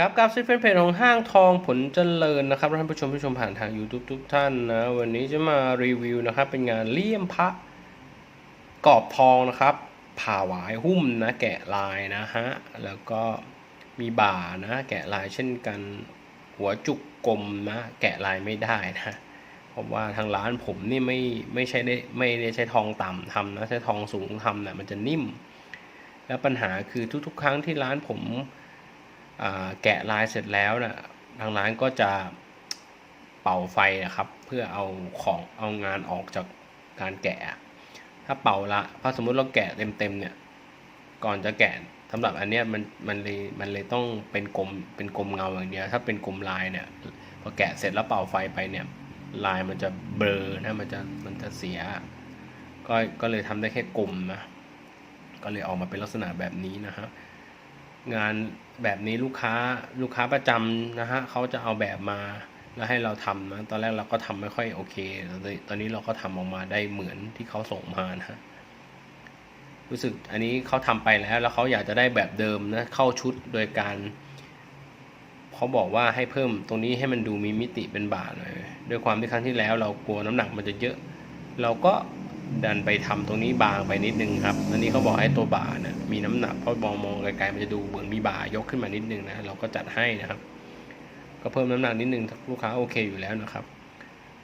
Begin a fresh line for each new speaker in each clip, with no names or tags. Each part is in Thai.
ครับกับซิฟเฟนเพจของห้างทองผลเจริญนะครับท่านผู้ชมผู้ชมผ่านทาง YouTube ทุกท่านนะวันนี้จะมารีวิวนะครับ เป็นงานเลี่ยมพระกรอบทองนะครับ ผ่าหวายหุ้มนะแกะลายนะฮะ แล้วก็มีบ่านะแกะลายเช่นกัน หัวจุกกลมนะแกะลายไม่ได้นะเพราะว่าทางร้านผมนี่ไม่ไม่ใช่ได้ไม่ได้ใช้ทองต่ำทำนะใช้ทองสูงทำนะมันจะนิ่ม แล้วปัญหาคือทุกๆ ครั้งที่ร้านผม แกะลายเสร็จแล้วนะทางร้านก็จะเป่าไฟนะครับ เพื่อเอาของเอางานออกจากการแกะ ถ้าเป่าละถ้าสมมุติเราแกะเต็มๆเนี่ยก่อนจะแกะสำหรับอันเนี้ยมันมันเลยมันเลยต้องเป็นกลมเป็นกลมเงาอย่างเดียวถ้าเป็นกลมลายเนี่ยพอแกะเสร็จแล้วเป่าไฟไปเนี่ยลายมันจะเบลอนะมันจะมันจะเสีย ก็ก็เลยทำได้แค่กลมนะก็เลยออกมาเป็นลักษณะแบบนี้นะฮะ งานแบบนี้ลูกค้าลูกค้าประจำนะฮะเขาจะเอาแบบมาแล้วให้เราทำนะตอนแรกเราก็ทำไม่ค่อยโอเคแต่ตอนนี้เราก็ทำออกมาได้เหมือนที่เขาส่งมานะฮะรู้สึกอันนี้เขาทำไปแล้ว แล้วเขาอยากจะได้แบบเดิมนะเข้าชุดโดยการเขาบอกว่าให้เพิ่มตรงนี้ให้มันดูมีมิติเป็นบาทหน่อยด้วยความที่ครั้งที่แล้ว เรากลัวน้ำหนักมันจะเยอะ เราก็ ดันไปทำตรงนี้บางไปนิดนึงครับอันนี้เขาบอกให้ตัวบ่าเนี่ยมีน้ำหนักเพราะมองมองไกลๆมันจะดูเหมือนมีบ่ายกขึ้นมานิดนึงนะเราก็จัดให้นะครับ ก็เพิ่มน้ำหนักนิดนึงลูกค้าโอเคอยู่แล้วนะครับ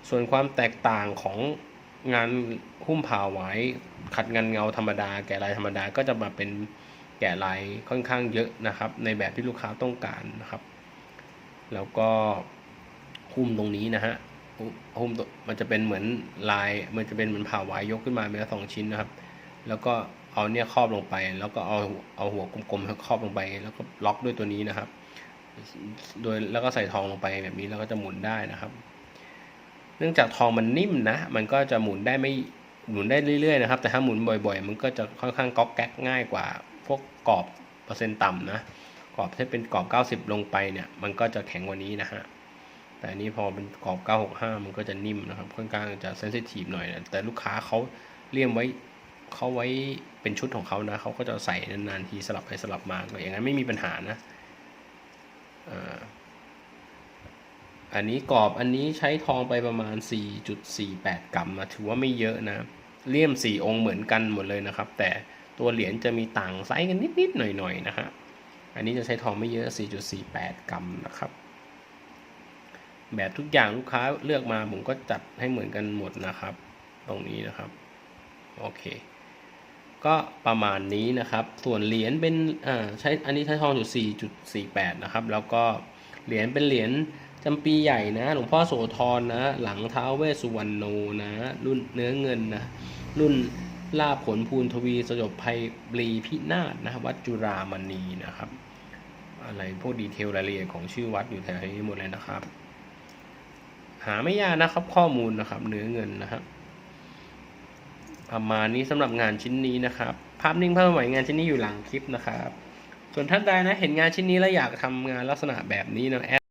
ส่วนความแตกต่างของงานหุ้มผ่าไว้ขัดงานเงาธรรมดา แกะลายธรรมดาก็จะมาเป็นแกะลายค่อนข้างเยอะนะครับ ในแบบที่ลูกค้าต้องการนะครับ แล้วก็หุ้มตรงนี้นะฮะ หุ้มตัวมันจะเป็นเหมือนลาย มันจะเป็นเหมือนผ่าไว้ยกขึ้นมาเป็นละสองชิ้นนะครับ แล้วก็เอาเนี่ยครอบลงไป แล้วก็เอาเอาหัวกลมๆครอบลงไป แล้วก็ล็อกด้วยตัวนี้นะครับ โดยแล้วก็ใส่ทองลงไปแบบนี้แล้วก็จะหมุนได้นะครับ เนื่องจากทองมันนิ่มนะ มันก็จะหมุนได้ไม่หมุนได้เรื่อยๆนะครับ แต่ถ้าหมุนบ่อย ๆ มันก็จะค่อนข้างก๊อกแก๊กง่ายกว่า พวกกรอบเปอร์เซ็นต์ต่ำนะกรอบที่เป็นกรอบ 90 ลงไปเนี่ย มันก็จะแข็งกว่านี้นะฮะ แต่อันนี้พอเป็นกรอบ 965 มันก็จะนิ่มนะครับ ค่อนข้างจะเซนซิทีฟหน่อยนะแต่ลูกค้าเขาเลี่ยมไว้เขาไว้เป็นชุดของเขานะเขาก็จะใส่นานๆทีสลับไปสลับมาก็อย่างนั้นไม่มีปัญหานะอันนี้กรอบอันนี้ใช้ทองไปประมาณ 4.48 กรัมนะถือว่าไม่เยอะนะเลี่ยม 4 องค์เหมือนกันหมดเลยนะครับ แต่ตัวเหรียญจะมีต่างไซส์กันนิดๆหน่อยๆนะฮะอันนี้จะใช้ทองไม่เยอะ 4.48 กรัมนะครับ แบบทุกอย่างลูกค้าเลือกมาผมก็จัดให้เหมือนกันหมดนะครับ ตรงนี้นะครับ โอเค ก็ประมาณนี้นะครับ ส่วนเหรียญเป็นอ่าใช้อันนี้ใช้ทองอยู่4.48นะครับ แล้วก็เหรียญเป็นเหรียญจำปีใหญ่นะ หลวงพ่อโสธรนะ หลังท้าวเวสสุวรรณโนนะ รุ่นเนื้อเงินนะ รุ่นลาผลภูนทวีสยบภัยบรีพินาศนะวัดจุรามณีนะครับ อะไรพวกดีเทลรายละเอียดของชื่อวัดอยู่แถวนี้หมดเลยนะครับ หาไม่ยากนะครับ ข้อมูลนะครับ เนื้อเงินนะครับประมาณนี้สำหรับงานชิ้นนี้นะครับ ภาพนิ่งภาพไหวงานชิ้นนี้อยู่หลังคลิปนะครับ ส่วนท่านใดนะเห็นงานชิ้นนี้แล้วอยากทำงานลักษณะแบบนี้นะแอด